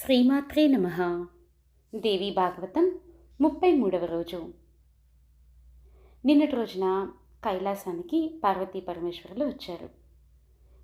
శ్రీమాత్రే నమ. దేవి భాగవతం ముప్పై మూడవ రోజు. నిన్నటి రోజున కైలాసానికి పార్వతీ పరమేశ్వరులు వచ్చారు.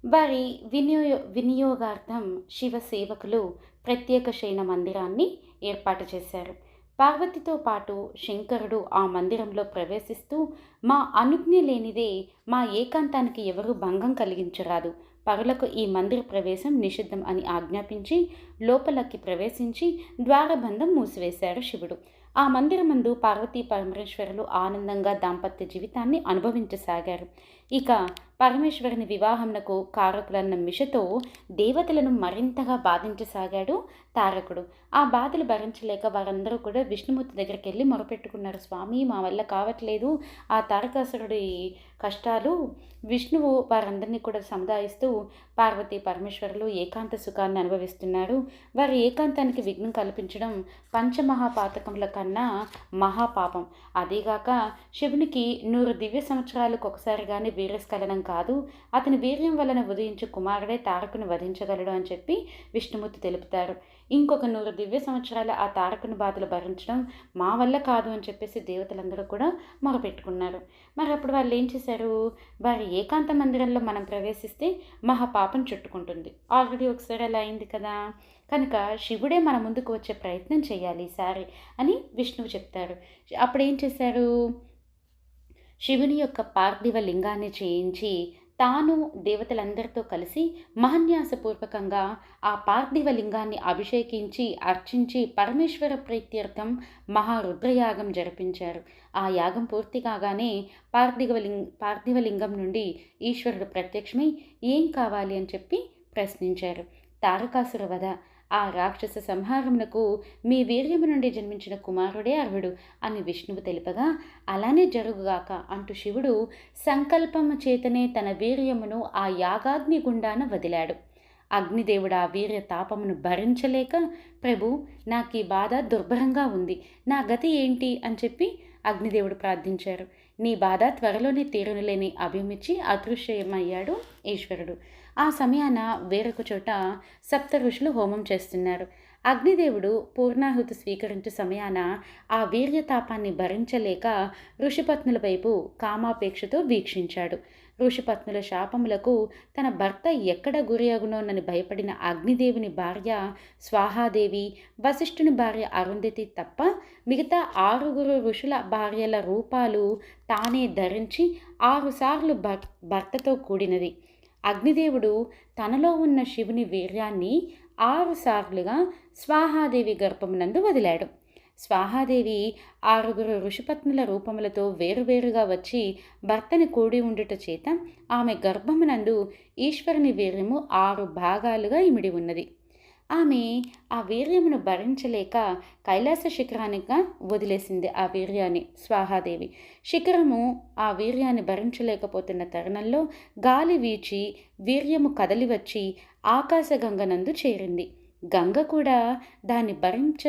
వారి వినియోగ వినియోగార్థం శివ సేవకులు ప్రత్యేక శయన మందిరాన్ని ఏర్పాటు చేశారు. పార్వతితో పాటు శంకరుడు ఆ మందిరంలో ప్రవేశిస్తూ మా అనుజ్ఞ లేనిదే మా ఏకాంతానికి ఎవరు భంగం కలిగించరాదు. పరులకు ఈ మందిర ప్రవేశం నిషిద్ధం అని ఆజ్ఞాపించి లోపలకి ప్రవేశించి ద్వారబంధం మూసివేశారు శివుడు. ఆ మందిరమందు పార్వతీ పరమేశ్వరులు ఆనందంగా దాంపత్య జీవితాన్ని అనుభవించసాగారు. ఇక పరమేశ్వరుని వివాహంనకు కారకులన్న మిషతో దేవతలను మరింతగా బాధించసాగాడు తారకుడు. ఆ బాధలు భరించలేక వారందరూ కూడా విష్ణుమూర్తి దగ్గరికి వెళ్ళి మొరపెట్టుకున్నారు. స్వామి మా వల్ల కావట్లేదు. ఆ తారకాసురుడి కష్టాలు విష్ణువు వారందరినీ కూడా సముదాయిస్తూ పార్వతి పరమేశ్వరులు ఏకాంత సుఖాన్ని అనుభవిస్తున్నారు. వారి ఏకాంతానికి విఘ్నం కల్పించడం పంచమహాపాతకముల కన్నా మహాపాపం. అదీగాక శివునికి నూరు దివ్య సంవత్సరాలకు ఒకసారి కానీ వీరస్ఖలనం కాదు. అతని వీర్యం వలన ఉదయించు కుమారుడే తారకుని వధించగలడు అని చెప్పి విష్ణుమూర్తి తెలుపుతారు. ఇంకొక నూరు దివ్య సంవత్సరాల ఆ తారకుని బాధలు భరించడం మా వల్ల కాదు అని చెప్పేసి దేవతలందరూ కూడా మొరపెట్టుకున్నారు. మరి అప్పుడు వాళ్ళు ఏం చేశారు? వారి ఏకాంత మందిరంలో మనం ప్రవేశిస్తే మహాపాపం చుట్టుకుంటుంది. ఆల్రెడీ ఒకసారి అలా అయింది కదా. కనుక శివుడే మన ముందుకు వచ్చే ప్రయత్నం చేయాలి ఈసారి అని విష్ణువు చెప్తారు. అప్పుడు ఏం చేశారు? శివుని యొక్క పార్థివ లింగాన్ని చేయించి తాను దేవతలందరితో కలిసి మహన్యాసపూర్వకంగా ఆ పార్థివ లింగాన్ని అభిషేకించి అర్చించి పరమేశ్వర ప్రీత్యర్థం మహారుద్రయాగం జరిపించారు. ఆ యాగం పూర్తి కాగానే పార్థివ లింగ పార్థివ లింగం నుండి ఈశ్వరుడు ప్రత్యక్షమై ఏం కావాలి అని చెప్పి ప్రశ్నించారు. తారకాసుర వధ ఆ రాక్షస సంహారమునకు మీ వీర్యము నుండి జన్మించిన కుమారుడే అర్హుడు అని విష్ణువు తెలుపగా అలానే జరుగుగాక అంటూ శివుడు సంకల్పము చేతనే తన వీర్యమును ఆ యాగాగ్ని గుండాన వదిలాడు. అగ్నిదేవుడు ఆ వీర్య తాపమును భరించలేక ప్రభు నాకు ఈ బాధ దుర్భరంగా ఉంది. నా గతి ఏంటి? అని చెప్పి అగ్నిదేవుడు ప్రార్థించారు. నీ బాధ త్వరలోనే తీరునులేని అభిమిచ్చి అదృశ్యమయ్యాడు ఈశ్వరుడు. ఆ సమయాన వేరొక చోట సప్త ఋషులు హోమం చేస్తున్నారు. అగ్నిదేవుడు పూర్ణాహుతి స్వీకరించే సమయాన ఆ వీర్యతాపాన్ని భరించలేక ఋషిపత్నుల వైపు కామాపేక్షతో వీక్షించాడు. ఋషిపత్నుల శాపములకు తన భర్త ఎక్కడ గురి అగునోనని భయపడిన అగ్నిదేవుని భార్య స్వాహాదేవి వశిష్ఠుని భార్య అరుంధతి తప్ప మిగతా ఆరుగురు ఋషుల భార్యల రూపాలు తానే ధరించి ఆరుసార్లు భర్ భర్తతో కూడినది. అగ్నిదేవుడు తనలో ఉన్న శివుని వీర్యాన్ని ఆరుసార్లుగా స్వాహాదేవి గర్భమునందు వదిలాడు. స్వాహాదేవి ఆరుగురు ఋషిపత్నుల రూపములతో వేరువేరుగా వచ్చి భర్తని కూడి ఉండుట చేత ఆమె గర్భమునందు ఈశ్వరుని వీర్యము ఆరు భాగాలుగా ఇమిడి ఉన్నది. ఆమె ఆ వీర్యమును భరించలేక కైలాస శిఖరానిగా వదిలేసింది ఆ వీర్యాన్ని స్వాహాదేవి. శిఖరము ఆ వీర్యాన్ని భరించలేకపోతున్న తరుణంలో గాలి వీచి వీర్యము కదలి వచ్చి ఆకాశగంగనందు చేరింది. గంగ కూడా దాన్ని భరించ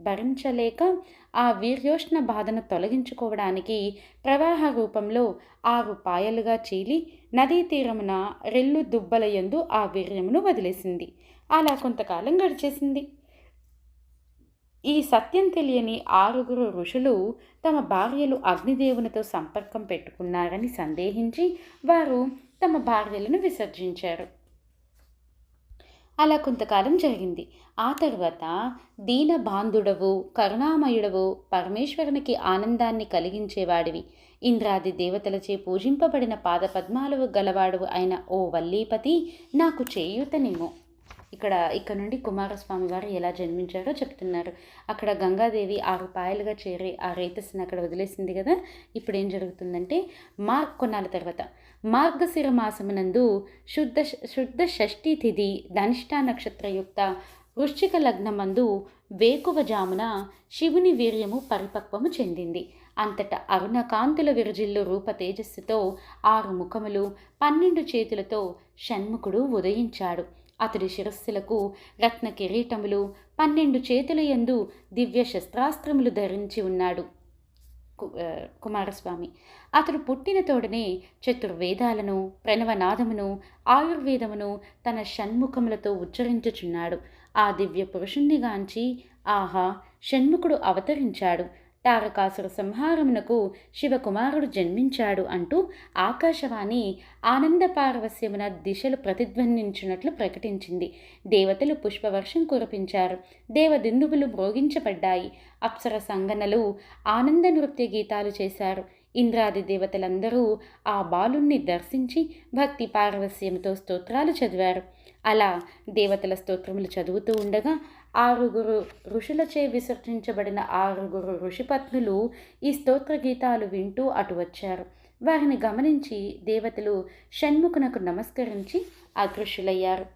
భరించలేక ఆ వీర్యోష్ణ బాధను తొలగించుకోవడానికి ప్రవాహ రూపంలో ఆరు పాయలుగా చీలి నదీ తీరమున రెల్లు దుబ్బల యందు ఆ వీర్యమును వదిలేసింది. అలా కొంతకాలం గడిచేసింది. ఈ సత్యం తెలియని ఆరుగురు ఋషులు తమ భార్యలు అగ్నిదేవునితో సంపర్కం పెట్టుకున్నారని సందేహించి వారు తమ భార్యలను విసర్జించారు. అలా కొంతకాలం జరిగింది. ఆ తర్వాత దీన బాంధుడవు కరుణామయుడవు పరమేశ్వరునికి ఆనందాన్ని కలిగించేవాడివి. ఇంద్రాది దేవతలచే పూజింపబడిన పాదపద్మాలు గలవాడు అయిన ఓ వల్లీపతి నాకు చేయూతనేమో ఇక్కడ ఇక్కడ నుండి కుమారస్వామి వారు ఎలా జన్మించారో చెప్తున్నారు. అక్కడ గంగాదేవి ఆరు పాయలుగా చేరి ఆ రేతస్సుని అక్కడ వదిలేసింది కదా. ఇప్పుడు ఏం జరుగుతుందంటే మార్గ్ కొన్నాళ్ళ తర్వాత మార్గశిర మాసమునందు శుద్ధ శుద్ధ షష్ఠీ తిథి ధనిష్టా నక్షత్రయుక్త వృశ్చిక లగ్నమందు వేకువజామున శివుని వీర్యము పరిపక్వము చెందింది. అంతటా అరుణకాంతుల విరజిల్లు రూప తేజస్సుతో ఆరు ముఖములు పన్నెండు చేతులతో షణ్ముఖుడు ఉదయించాడు. అతడి శిరస్సులకు రత్న కిరీటములు పన్నెండు చేతుల యందు దివ్య శస్త్రాస్త్రములు ధరించి ఉన్నాడు కుమారస్వామి. అతడు పుట్టిన తోడనే చతుర్వేదాలను ప్రణవనాదమును ఆయుర్వేదమును తన షణ్ముఖములతో ఉచ్చరించుచున్నాడు. ఆ దివ్య పురుషుణ్ణి గాంచి ఆహా షణ్ముఖుడు అవతరించాడు. తారకాసుర సంహారమునకు శివకుమారుడు జన్మించాడు అంటూ ఆకాశవాణి ఆనంద పారవస్యమున దిశలు ప్రతిధ్వనించినట్లు ప్రకటించింది. దేవతలు పుష్పవర్షం కురిపించారు. దేవదిందువులు మ్రోగించబడ్డాయి. అప్సర సంగనలు ఆనంద నృత్య గీతాలు చేశారు. ఇంద్రాది దేవతలందరూ ఆ బాలుణ్ణి దర్శించి భక్తి పారవస్యంతో స్తోత్రాలు చదివారు. అలా దేవతల స్తోత్రములు చదువుతూ ఉండగా ఆరుగురు ఋషులచే విసర్జించబడిన ఆరుగురు ఋషిపత్నులు ఈ స్తోత్ర గీతాలు వింటూ అటు వచ్చారు. వారిని గమనించి దేవతలు షణ్ముఖునకు నమస్కరించి అదృశ్యులయ్యారు.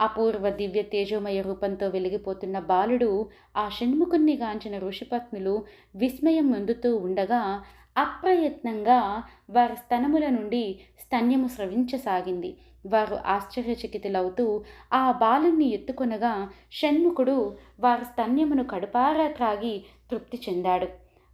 అపూర్వ దివ్య తేజోమయ రూపంతో వెలిగిపోతున్న బాలుడు ఆ షణ్ముఖుణ్ణి గాంచిన ఋషిపత్నులు విస్మయం ముందుతూ ఉండగా అప్రయత్నంగా వారి స్తనముల నుండి స్తన్యము స్రవించసాగింది. వారు ఆశ్చర్యచకితులవుతూ ఆ బాలుణ్ణి ఎత్తుకొనగా షణ్ముఖుడు వారి స్తన్యమును కడుపారా త్రాగి తృప్తి చెందాడు.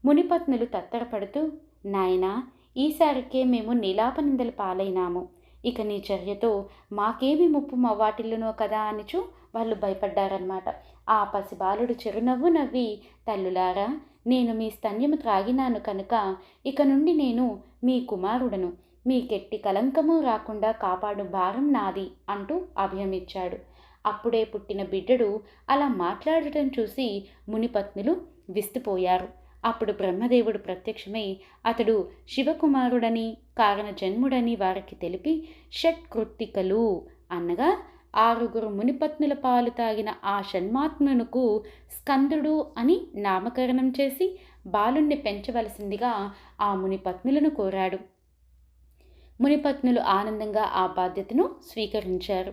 మునిపత్నులు తత్తరపడుతూ నాయనా ఈసారికే మేము నీలాపనిందల పాలైనాము. ఇక నీ చర్యతో మాకేమి ముప్పు మా వాటిల్లునో కదా అనిచు వాళ్ళు భయపడ్డారన్నమాట. ఆ పసిబాలుడు చిరునవ్వు నవ్వి తల్లులారా నేను మీ స్తన్యము త్రాగినాను కనుక ఇక నుండి నేను మీ కుమారుడను. మీకెట్టి కలంకము రాకుండా కాపాడు భారం నాది అంటూ అభయమిచ్చాడు. అప్పుడే పుట్టిన బిడ్డడు అలా మాట్లాడటం చూసి మునిపత్నులు విస్తుపోయారు. అప్పుడు బ్రహ్మదేవుడు ప్రత్యక్షమై అతడు శివకుమారుడని కారణ జన్ముడని వారికి తెలిపి షట్కృత్తికలు అనగా ఆరుగురు మునిపత్నుల పాలు తాగిన ఆ షణ్మాత్మనుకు స్కందుడు అని నామకరణం చేసి బాలుణ్ణి పెంచవలసిందిగా ఆ మునిపత్నులను కోరాడు. మునిపత్నులు ఆనందంగా ఆ బాధ్యతను స్వీకరించారు.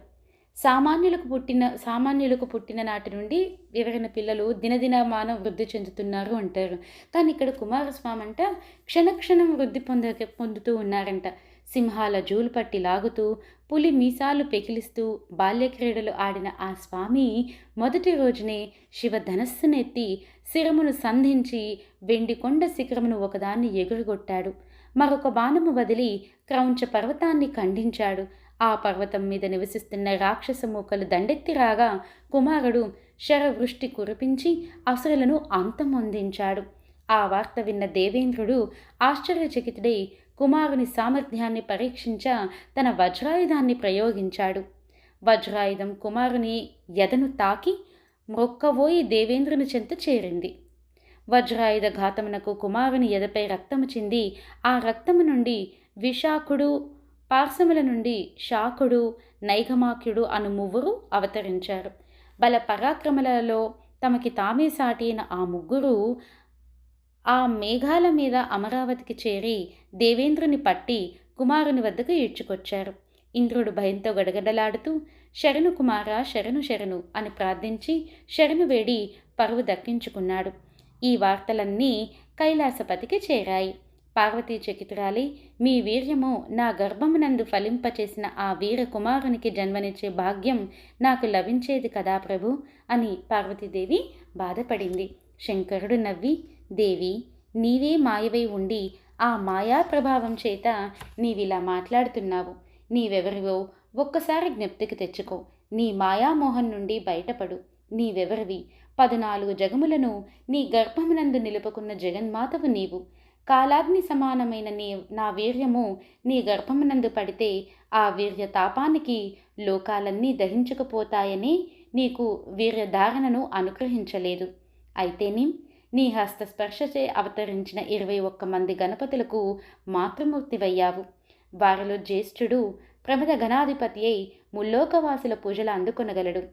సామాన్యులకు పుట్టిన సామాన్యులకు పుట్టిన నాటి నుండి ఎవరైనా పిల్లలు దినదినమానం వృద్ధి చెందుతున్నారు అంటారు. కానీ ఇక్కడ కుమారస్వామి అంట క్షణక్షణం వృద్ధి పొంద పొందుతూ ఉన్నారంట. సింహాల జూలు పట్టి లాగుతూ పులి మీసాలు పెకిలిస్తూ బాల్యక్రీడలు ఆడిన ఆ స్వామి మొదటి రోజునే శివధనస్సునెత్తి శిరమును సంధించి వెండి కొండ శిఖరమును ఒకదాన్ని ఎగురుగొట్టాడు. మరొక బాణము వదిలి క్రౌంచ పర్వతాన్ని ఖండించాడు. ఆ పర్వతం మీద నివసిస్తున్న రాక్షస మూకలు దండెత్తి రాగా కుమారుడు శరవృష్టి కురిపించి అసురులను అంతమొందించాడు. ఆ వార్త విన్న దేవేంద్రుడు ఆశ్చర్యచకితుడై కుమారుని సామర్థ్యాన్ని పరీక్షించ తన వజ్రాయుధాన్ని ప్రయోగించాడు. వజ్రాయుధం కుమారుని ఎదను తాకి మొక్కవోయి దేవేంద్రుని చెంత చేరింది. వజ్రాయుధ ఘాతమునకు కుమారుని ఎదపై రక్తము చింది. ఆ రక్తము నుండి విశాఖుడు పార్శముల నుండి శాకుడు నైఘమాక్యుడు అను ముగ్గురు అవతరించారు. బల పరాక్రమలలో తమకి తామే సాటి అయిన ఆ ముగ్గురు ఆ మేఘాల మీద అమరావతికి చేరి దేవేంద్రుని పట్టి కుమారుని వద్దకు ఈడ్చుకొచ్చారు. ఇంద్రుడు భయంతో గడగడలాడుతూ శరణు కుమార శరణు శరణు అని ప్రార్థించి శరణు వేడి పరువు దక్కించుకున్నాడు. ఈ వార్తలన్నీ కైలాసపతికి చేరాయి. పార్వతీ చకితురాలి మీ వీర్యము నా గర్భమునందు ఫలింపచేసిన ఆ వీర కుమారునికి జన్మనిచ్చే భాగ్యం నాకు లభించేది కదా ప్రభు? అని పార్వతీదేవి బాధపడింది. శంకరుడు నవ్వి దేవి నీవే మాయవై ఉండి ఆ మాయా ప్రభావం చేత నీవిలా మాట్లాడుతున్నావు. నీవెవరివో ఒక్కసారి జ్ఞప్తికి తెచ్చుకో. నీ మాయామోహం నుండి బయటపడు. నీవెవరివి? పదునాలుగు జగములను నీ గర్భమునందు నిలుపుకున్న జగన్మాతవు నీవు. కాలాగ్ని సమానమైన నీ నా వీర్యము నీ గర్భమునందు పడితే ఆ వీర్య తాపానికి లోకాలన్నీ దహించకపోతాయని నీకు వీర్యధారణను అనుగ్రహించలేదు. అయితేనే నీ హస్తస్పర్శచే అవతరించిన ఇరవై ఒక్క మంది గణపతులకు మాతృమూర్తివయ్యావు. వారిలో జ్యేష్ఠుడు ప్రమద గణాధిపతి అయి ముల్లోకవాసుల పూజలు అందుకొనగలడు.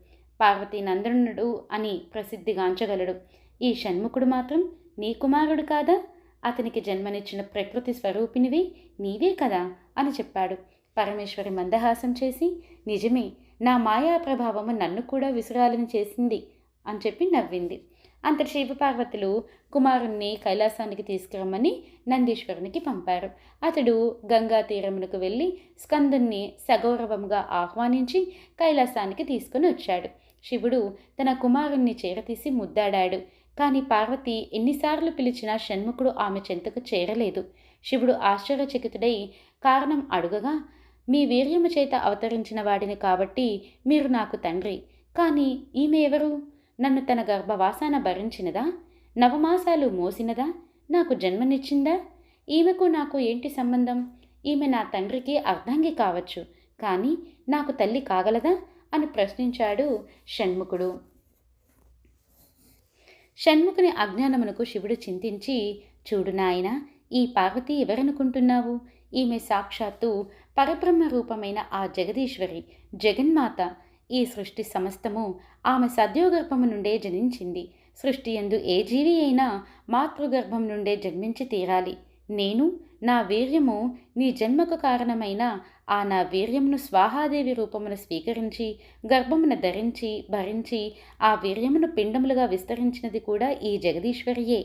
పార్వతీ నందనుడు అని ప్రసిద్ధిగాంచగలడు. ఈ షణ్ముఖుడు మాత్రం నీ కుమారుడు కాదా? అతనికి జన్మనిచ్చిన ప్రకృతి స్వరూపినివి నీవే కదా? అని చెప్పాడు. పరమేశ్వరి మందహాసం చేసి నిజమే నా మాయా ప్రభావము నన్ను కూడా విసురాలని చేసింది అని చెప్పి నవ్వింది. అంత శివపార్వతులు కుమారుణ్ణి కైలాసానికి తీసుకురమ్మని నందీశ్వరునికి పంపారు. అతడు గంగా తీరమునకు వెళ్ళి స్కందుణ్ణి సగౌరవంగా ఆహ్వానించి కైలాసానికి తీసుకుని వచ్చాడు. శివుడు తన కుమారుణ్ణి చేరతీసి ముద్దాడాడు. కానీ పార్వతి ఎన్నిసార్లు పిలిచినా షణ్ముఖుడు ఆమె చెంతకు చేరలేదు. శివుడు ఆశ్చర్యచకితుడై కారణం అడుగగా మీ వీర్యము చేత అవతరించిన వాడిని కాబట్టి మీరు నాకు తండ్రి. కానీ ఈమె ఎవరు? నన్ను తన గర్భవాసాన భరించినదా? నవమాసాలు మోసినదా? నాకు జన్మనిచ్చిందా? ఈమెకు నాకు ఏంటి సంబంధం? ఈమె నా తండ్రికి అర్ధాంగి కావచ్చు. కానీ నాకు తల్లి కాగలదా? అని ప్రశ్నించాడు షణ్ముఖుడు. షణ్ముఖుని అజ్ఞానమునకు శివుడు చింతించి చూడు నాయన ఈ పార్వతి ఎవరనుకుంటున్నావు? ఈమె సాక్షాత్తు పరబ్రహ్మ రూపమైన ఆ జగదీశ్వరి జగన్మాత. ఈ సృష్టి సమస్తము ఆమె సద్యోగర్భము నుండే జనించింది. సృష్టి ఎందు ఏ జీవి అయినా మాతృగర్భం నుండే జన్మించి తీరాలి. నేను నా వీర్యము నీ జన్మకు కారణమైన ఆ నా వీర్యమును స్వాహాదేవి రూపమును స్వీకరించి గర్భమును ధరించి భరించి ఆ వీర్యమును పిండములుగా విస్తరించినది కూడా ఈ జగదీశ్వరియే.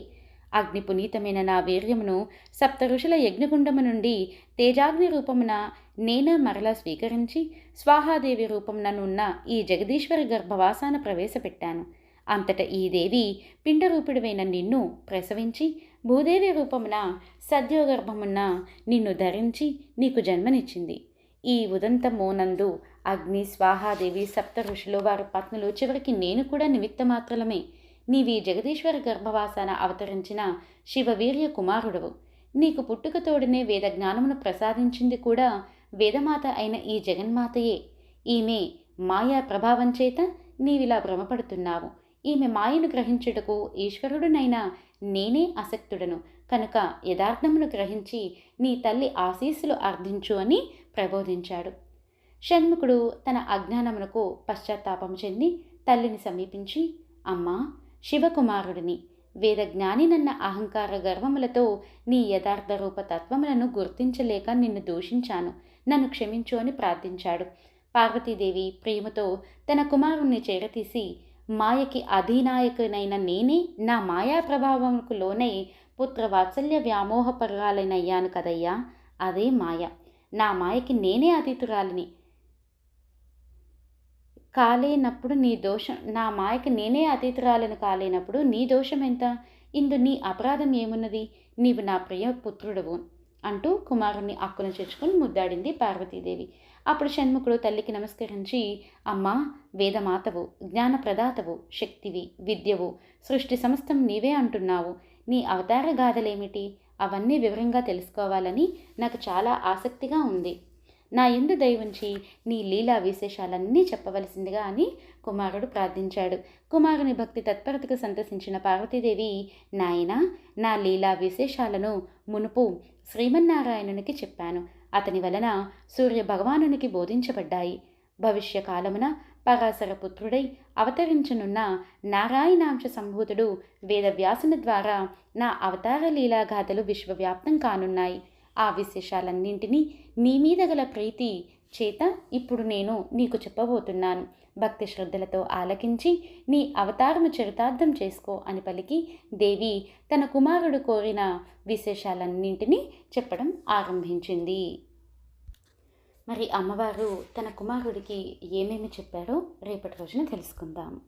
అగ్ని పునీతమైన నా వీర్యమును సప్త ఋషుల యజ్ఞగుండము నుండి తేజాగ్ని రూపమున నేనే మరలా స్వీకరించి స్వాహాదేవి రూపముననున్న ఈ జగదీశ్వరి గర్భవాసాన ప్రవేశపెట్టాను. అంతట ఈ దేవి పిండరూపిడివైన నిన్ను ప్రసవించి భూదేవి రూపమున సద్యోగర్భమున నిన్ను ధరించి నీకు జన్మనిచ్చింది. ఈ ఉదంతమోనందు అగ్ని స్వాహాదేవి సప్త ఋషులు వారి పత్నులు. చివరికి నేను కూడా నిమిత్త మాత్రలమే నీవి జగదీశ్వర గర్భవాసాన అవతరించిన శివవీర్య కుమారుడవు నీకు పుట్టుకతోడనే వేద జ్ఞానమును ప్రసాదించింది కూడా వేదమాత అయిన ఈ జగన్మాతయే. ఈమె మాయా ప్రభావం చేత నీవిలా భ్రమపడుతున్నావు. ఈమె మాయను గ్రహించుటకు ఈశ్వరుడునైనా నేనే అసక్తుడను కనుక యథార్థమును గ్రహించి నీ తల్లి ఆశీస్సులు అర్థించు అని ప్రబోధించాడు. షణ్ముఖుడు తన అజ్ఞానమునకు పశ్చాత్తాపం చెంది తల్లిని సమీపించి అమ్మా శివకుమారుడిని. వేదజ్ఞానినన్న అహంకార గర్వములతో నీ యథార్థ రూప తత్వములను గుర్తించలేక నిన్ను దూషించాను. నన్ను క్షమించు అని ప్రార్థించాడు. పార్వతీదేవి ప్రేమతో తన కుమారుణ్ణి చేరతీసి మాయకి అధినాయకునైన నేనే నా మాయా ప్రభావంకు లోనై పుత్ర వాత్సల్య కదయ్యా. అదే మాయ. నా మాయకి నేనే అతీతురాలిని. కాలేనప్పుడు నీ దోషం నా మాయకి నేనే అతీతురాలను కాలేనప్పుడు నీ దోషం ఎంత? ఇందు నీ అపరాధం ఏమున్నది? నీవు నా ప్రియ పుత్రుడవు అంటూ కుమారుణ్ణి అక్కున చేర్చుకుని ముద్దాడింది పార్వతీదేవి. అప్పుడు షణ్ముఖుడు తల్లికి నమస్కరించి అమ్మా వేదమాతవు జ్ఞానప్రదాతవు శక్తివి విద్యవు సృష్టి సమస్తం నీవే అంటున్నావు. నీ అవతార గాథలేమిటి? అవన్నీ వివరంగా తెలుసుకోవాలని నాకు చాలా ఆసక్తిగా ఉంది. నా ఎందు దయవుంచి నీ లీలా విశేషాలన్నీ చెప్పవలసిందిగా అని కుమారుడు ప్రార్థించాడు. కుమారుని భక్తి తత్పరతకు సంతసించిన పార్వతీదేవి నాయన నా లీలా విశేషాలను మునుపు శ్రీమన్నారాయణునికి చెప్పాను. అతని వలన సూర్య భగవానునికి బోధించబడ్డాయి. భవిష్య పరాశరపుత్రుడై పుత్రుడై అవతరించనున్న నారాయణాంశ సంభూతుడు వేదవ్యాసుని ద్వారా నా అవతార లీలాగాథలు విశ్వవ్యాప్తం కానున్నాయి. ఆ విశేషాలన్నింటినీ నీ మీద గల ప్రీతి చేత ఇప్పుడు నేను నీకు చెప్పబోతున్నాను. భక్తి శ్రద్ధలతో ఆలకించి నీ అవతారము చరితార్థం చేసుకో అని పలికి దేవి తన కుమారుడు కోరిన విశేషాలన్నింటినీ చెప్పడం ఆరంభించింది. మరి అమ్మవారు తన కుమారుడికి ఏమేమి చెప్పారో రేపటి రోజున తెలుసుకుందాం.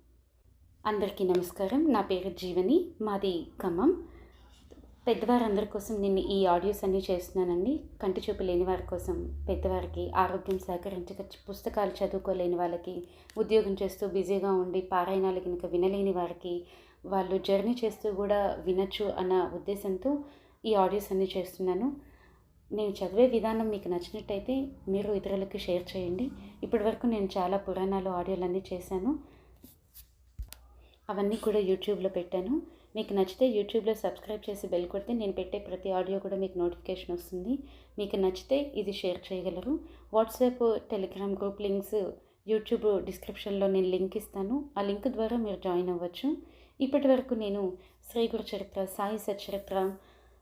అందరికీ నమస్కారం. నా పేరు జీవని మాది ఖమ్మం. పెద్దవారందరి కోసం నేను ఈ ఆడియోస్ అన్నీ చేస్తున్నానండి. కంటి చూపు లేని వారి కోసం పెద్దవారికి ఆరోగ్యం సహకరించక పుస్తకాలు చదువుకోలేని వాళ్ళకి ఉద్యోగం చేస్తూ బిజీగా ఉండి పారాయణాలు కనుక వినలేని వారికి వాళ్ళు జర్నీ చేస్తూ కూడా వినొచ్చు అన్న ఉద్దేశంతో ఈ ఆడియోస్ అన్నీ చేస్తున్నాను. నేను చదివే విధానం మీకు నచ్చినట్టయితే మీరు ఇతరులకి షేర్ చేయండి. ఇప్పటి వరకు నేను చాలా పురాణాలు ఆడియోలు అన్నీ చేశాను. అవన్నీ కూడా యూట్యూబ్లో పెట్టాను. మీకు నచ్చితే యూట్యూబ్లో సబ్స్క్రైబ్ చేసి బెల్ కొడితే నేను పెట్టే ప్రతి ఆడియో కూడా మీకు నోటిఫికేషన్ వస్తుంది. మీకు నచ్చితే ఇది షేర్ చేయగలరు. WhatsApp Telegram group links YouTube డిస్క్రిప్షన్లో నేను లింక్ ఇస్తాను. ఆ లింక్ ద్వారా మీరు జాయిన్ అవ్వచ్చు. ఇప్పటి వరకు నేను శ్రీ గురు చరిత్ర సాయి సచరిత్ర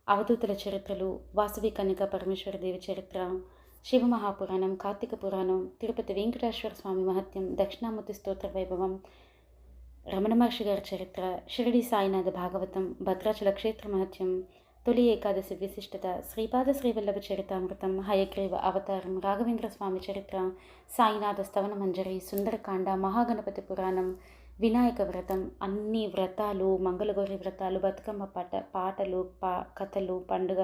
అవధూతుల చరిత్రలు వాసవి కన్యక పరమేశ్వర దేవి చరిత్ర శివమహాపురాణం కార్తీక పురాణం తిరుపతి వెంకటేశ్వర స్వామి మహత్యం దక్షిణామూర్తి స్తోత్ర వైభవం రమణ మహర్షి గారి చరిత్ర షిరిడి సాయినాథ భాగవతం భద్రాచల క్షేత్ర మహత్యం తొలి ఏకాదశి విశిష్టత శ్రీపాద శ్రీవల్లభ చరితామృతం హయగ్రీవ అవతారం రాఘవేంద్ర స్వామి చరిత్ర సాయినాథ స్తవన మంజరి సుందరకాండ మహాగణపతి పురాణం వినాయక వ్రతం అన్ని వ్రతాలు మంగళగౌరి వ్రతాలు బతుకమ్మ పాట పాటలు పా కథలు పండుగ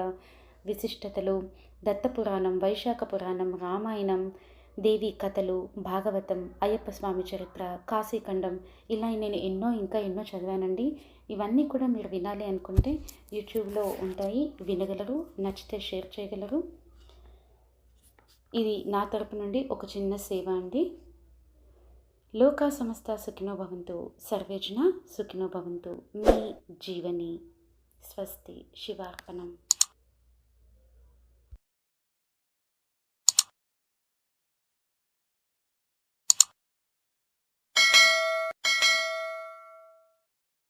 విశిష్టతలు దత్తపురాణం వైశాఖ పురాణం రామాయణం దేవి కథలు భాగవతం అయ్యప్ప స్వామి చరిత్ర కాశీఖండం ఇలా నేను ఎన్నో ఇంకా ఎన్నో చదివానండి. ఇవన్నీ కూడా మీరు వినాలి అనుకుంటే యూట్యూబ్లో ఉంటాయి వినగలరు నచ్చితే షేర్ చేయగలరు. ఇది నా తరపు నుండి ఒక చిన్న సేవ అండి. లోకా సమస్త సుఖినో భవంతు. సర్వేజన సుఖినో భవంతు. మీ జీవని స్వస్తి శివార్పణం.